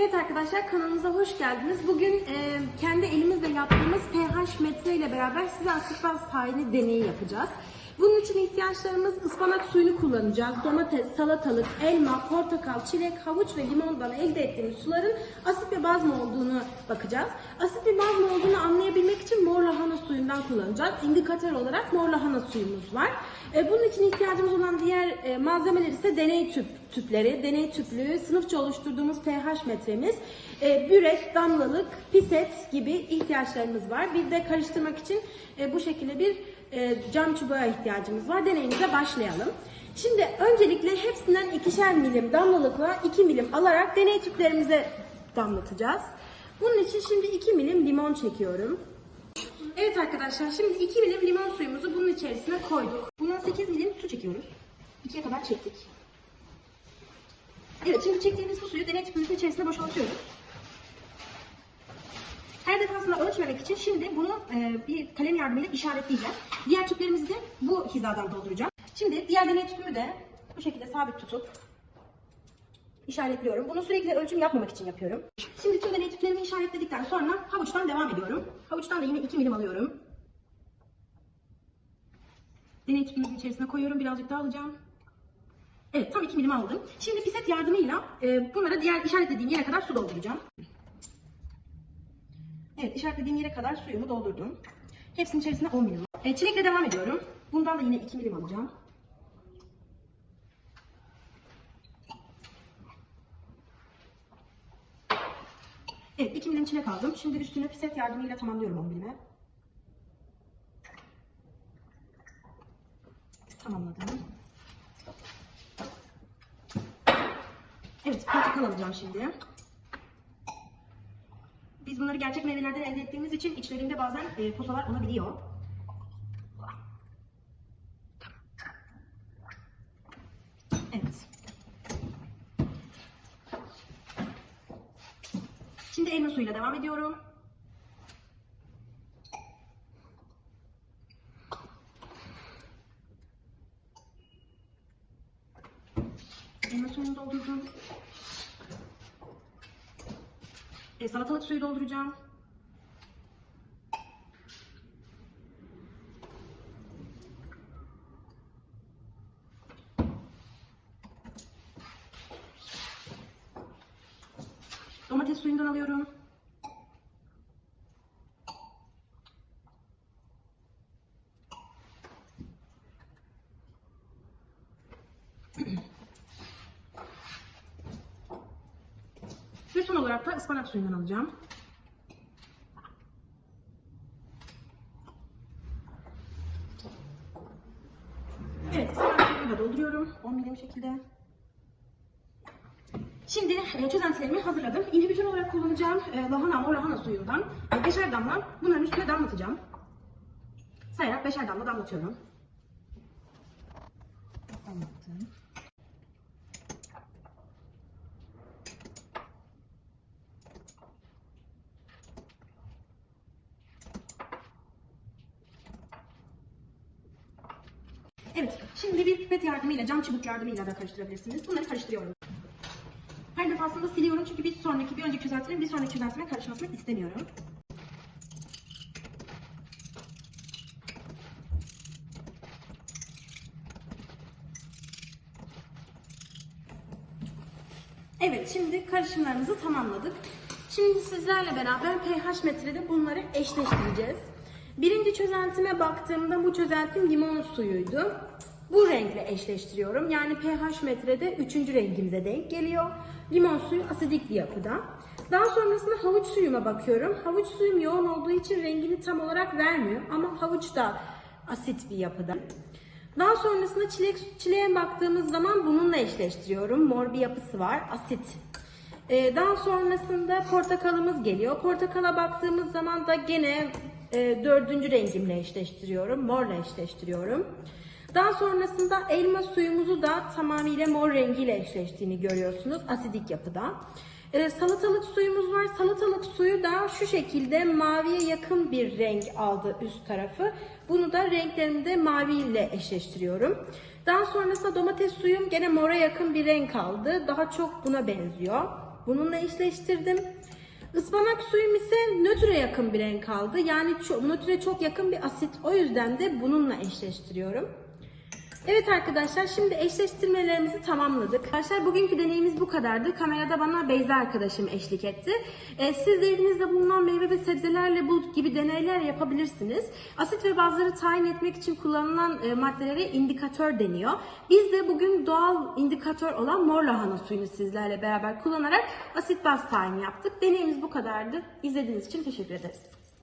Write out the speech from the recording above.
Evet arkadaşlar kanalımıza hoş geldiniz. Bugün e, kendi elimizle yaptığımız pH metre ile beraber size asit baz tayini deneyi yapacağız. Bunun için ihtiyaçlarımız ıspanak suyunu kullanacağız. Domates, salatalık, elma, portakal, çilek, havuç ve limondan elde ettiğimiz suların asit ve baz mı olduğunu bakacağız. Asit ve baz mı olduğunu anlayabilmek için mor lahana suyundan kullanacağız. İndikatör olarak mor lahana suyumuz var. E, bunun için ihtiyacımız olan diğer e, malzemeler ise deney tüp tüpleri, deney tüplüğü, sınıfça oluşturduğumuz pH metremiz, e, bürek, damlalık, piset gibi ihtiyaçlarımız var. Bir de karıştırmak için e, bu şekilde bir e, cam çubuğa ihtiyacımız var. Deneyimize başlayalım. Şimdi öncelikle hepsinden ikişer milim damlalıkla 2 milim alarak deney tüplerimize damlatacağız. Bunun için şimdi 2 milim limon çekiyorum. Evet arkadaşlar şimdi 2 milim limon suyumuzu bunun içerisine koyduk. Bundan 8 milim su çekiyoruz. 2'ye kadar çektik. Evet şimdi çektiğimiz bu suyu deney tüpümüzün içerisine boşaltıyoruz. Her defasında ölçmemek için şimdi bunu e, bir kalem yardımıyla işaretleyeceğim. Diğer tüplerimizi de bu hizadan dolduracağım. Şimdi diğer deney tüpümü de bu şekilde sabit tutup işaretliyorum. Bunu sürekli ölçüm yapmamak için yapıyorum. Şimdi tüm deney tüplerimi işaretledikten sonra havuçtan devam ediyorum. Havuçtan da yine 2 milim alıyorum. Deney tüpümüzün içerisine koyuyorum. Birazcık daha alacağım. Evet tam 2 milim aldım. Şimdi piset yardımıyla e, bunlara diğer işaretlediğim yere kadar su dolduracağım. Evet işaretlediğim yere kadar suyumu doldurdum. Hepsinin içerisine 10 milim. E, çilekle devam ediyorum. Bundan da yine 2 milim alacağım. Evet 2 milim çilek aldım. Şimdi üstünü piset yardımıyla tamamlıyorum 10 milime. Tamamladım. Evet, portakal alacağım şimdi. Biz bunları gerçek meyvelerden elde ettiğimiz için içlerinde bazen e, posalar olabiliyor. Evet. Şimdi elma suyuyla devam ediyorum. Elma suyunu doldurdum. E, salatalık suyu dolduracağım. Domates suyundan alıyorum. Ve son olarak da ıspanak suyundan alacağım. Evet, ıspanak suyunu da dolduruyorum. 10 milim şekilde. Şimdi e, çözentilerimi hazırladım. İnhibitör olarak kullanacağım e, lahana mor lahana suyundan e, beşer damla bunların üstüne damlatacağım. Sayarak beşer damla damlatıyorum. Damlattım. Evet, şimdi bir pipet yardımıyla, cam çubuk yardımıyla da karıştırabilirsiniz. Bunları karıştırıyorum. Her defasında siliyorum çünkü bir sonraki, bir önceki çözeltimin bir sonraki çözeltime karışmasını istemiyorum. Evet, şimdi karışımlarımızı tamamladık. Şimdi sizlerle beraber pH metrede bunları eşleştireceğiz. Birinci çözeltime baktığımda bu çözeltim limon suyuydu. Bu renkle eşleştiriyorum. Yani pH metrede üçüncü rengimize denk geliyor. Limon suyu asidik bir yapıda. Daha sonrasında havuç suyuma bakıyorum. Havuç suyum yoğun olduğu için rengini tam olarak vermiyor. Ama havuç da asit bir yapıda. Daha sonrasında çilek, çileğe baktığımız zaman bununla eşleştiriyorum. Mor bir yapısı var. Asit. Ee, daha sonrasında portakalımız geliyor. Portakala baktığımız zaman da gene e, dördüncü rengimle eşleştiriyorum. Morla eşleştiriyorum. Daha sonrasında elma suyumuzu da tamamıyla mor rengiyle eşleştiğini görüyorsunuz. Asidik yapıda. Ee, salatalık suyumuz var. Salatalık suyu da şu şekilde maviye yakın bir renk aldı üst tarafı. Bunu da renklerimde mavi ile eşleştiriyorum. Daha sonrasında domates suyum gene mora yakın bir renk aldı. Daha çok buna benziyor. Bununla eşleştirdim. Ispanak suyum ise nötre yakın bir renk aldı. Yani nötre çok yakın bir asit. O yüzden de bununla eşleştiriyorum. Evet arkadaşlar şimdi eşleştirmelerimizi tamamladık. Arkadaşlar bugünkü deneyimiz bu kadardı. Kamerada bana Beyza arkadaşım eşlik etti. Ee, siz de evinizde bulunan meyve ve sebzelerle bu gibi deneyler yapabilirsiniz. Asit ve bazları tayin etmek için kullanılan e, maddelere indikatör deniyor. Biz de bugün doğal indikatör olan mor lahana suyunu sizlerle beraber kullanarak asit baz tayini yaptık. Deneyimiz bu kadardı. İzlediğiniz için teşekkür ederiz.